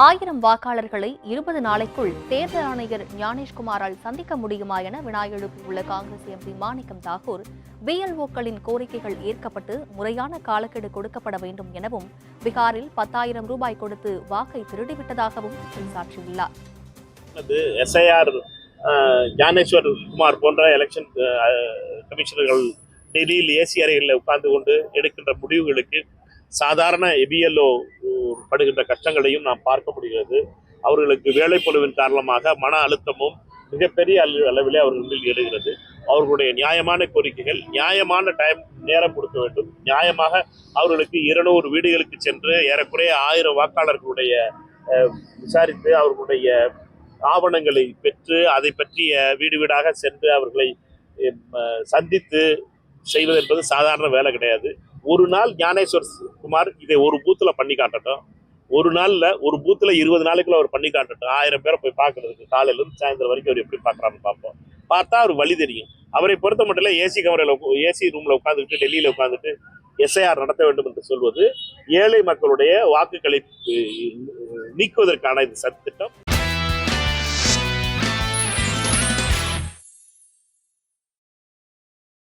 ஆயிரம் வாக்காளர்களை இருபது நாளைக்குள் தேர்தல் ஆணையர் ஞானேஷ்குமாரால் சந்திக்க முடியுமா என வினா எழுப்பியுள்ள காங்கிரஸ் எம்பி மாணிக்கம் தாகூர். பிஎல்ஓக்களின் கோரிக்கைகள் ஏற்கப்பட்டு முறையான காலக்கெடு கொடுக்கப்பட வேண்டும் எனவும் பீகாரில் பத்தாயிரம் ரூபாய் கொடுத்து வாக்கை திருடிவிட்டதாகவும் குற்றம் சாட்டியுள்ளார் அது எஸ்ஐஆர் ஞானேஸ்வர் குமார் போன்ற எலெக்ஷன் கமிஷனர்கள் டெல்லியில் ஏசி அறைகளில் உட்கார்ந்து கொண்டு எடுக்கின்ற முடிவுகளுக்கு சாதாரண எபிஎல்ஓ படுகின்ற கஷ்டங்களையும் நாம் பார்க்க முடிகிறது. அவர்களுக்கு வேலைப்பளுவின் காரணமாக மன அழுத்தமும் மிகப்பெரிய அள- அளவிலே அவர்கள் எழுகிறது அவர்களுடைய நியாயமான கோரிக்கைகள் நியாயமான டைம் நேரம் கொடுக்க வேண்டும். நியாயமாக அவர்களுக்கு இருநூறு வீடுகளுக்கு சென்று ஏறக்குறைய ஆயிரம் வாக்காளர்களுடைய விசாரித்து அவர்களுடைய ஆவணங்களை பெற்று அதை பற்றிய வீடு வீடாக சென்று அவர்களை சந்தித்து செய்வது என்பது சாதாரண வேலை கிடையாது. ஒரு நாள் ஞானேஸ்வர் குமார் இதை ஒரு பூத்தில் பண்ணி காட்டட்டும். ஒரு நாளில் ஒரு பூத்தில் இருபது நாளைக்குள்ள அவர் பண்ணி காட்டட்டும். ஆயிரம் பேரை போய் பார்க்கறதுக்கு காலையிலேருந்து சாயந்தரம் வரைக்கும் அவர் எப்படி பார்க்கறான்னு பார்ப்போம். பார்த்தா அவர் வழி தெரியும். அவரை பொறுத்த மட்டும் ஏசி கமரையில் ஏசி ரூமில் உட்காந்துக்கிட்டு டெல்லியில் உட்காந்துட்டு எஸ்ஐஆர் நடத்த வேண்டும் என்று சொல்வது ஏழை மக்களுடைய வாக்குகளை நீக்குவதற்கான இந்த சத்திட்டம்